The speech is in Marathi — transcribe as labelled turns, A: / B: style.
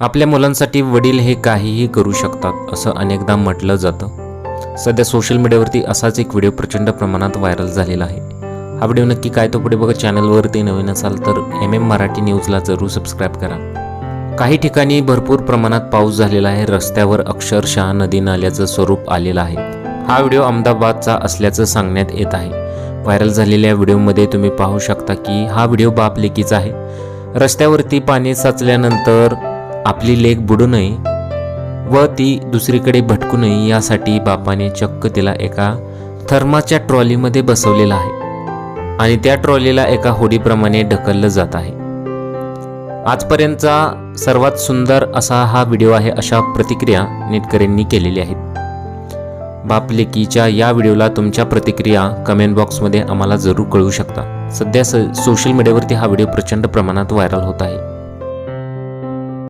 A: आपल्या मुलांसाठी वडील हे काहीही करू शकतात असं अनेकदा म्हटलं जातं. सध्या सोशल मीडियावरती असाच एक व्हिडिओ प्रचंड प्रमाणात व्हायरल झालेला आहे. हा व्हिडिओ नक्की काय तो पुढे बघा चॅनलवरती नवीन असाल तर एम एम मराठी न्यूजला जरूर सबस्क्राईब करा. काही ठिकाणी भरपूर प्रमाणात पाऊस झालेला आहे रस्त्यावर अक्षरशः नदी नाल्याचं स्वरूप आलेलं आहे. हा व्हिडिओ अहमदाबादचा असल्याचं सांगण्यात येत आहे. व्हायरल झालेल्या व्हिडिओमध्ये तुम्ही पाहू शकता की हा व्हिडिओ बाप लेकीचा आहे. रस्त्यावरती पाणी साचल्यानंतर आपली लेख बुडू नये व ती दुसरीकडे भटकू नये यासाठी बापाने चक्क तिला एका थर्माच्या ट्रॉलीमध्ये बसवलेला आहे. आणि त्या ट्रॉलीला एका होडीप्रमाणे ढकललं जात आहे. आजपर्यंतचा सर्वात सुंदर असा हा व्हिडिओ आहे अशा प्रतिक्रिया नेटकऱ्यांनी केलेल्या आहेत. बापलेकीच्या या व्हिडिओला तुमच्या प्रतिक्रिया कमेंट बॉक्समध्ये आम्हाला जरूर कळवू शकता. सध्या स सोशल मीडियावरती हा व्हिडिओ प्रचंड प्रमाणात व्हायरल होत आहे.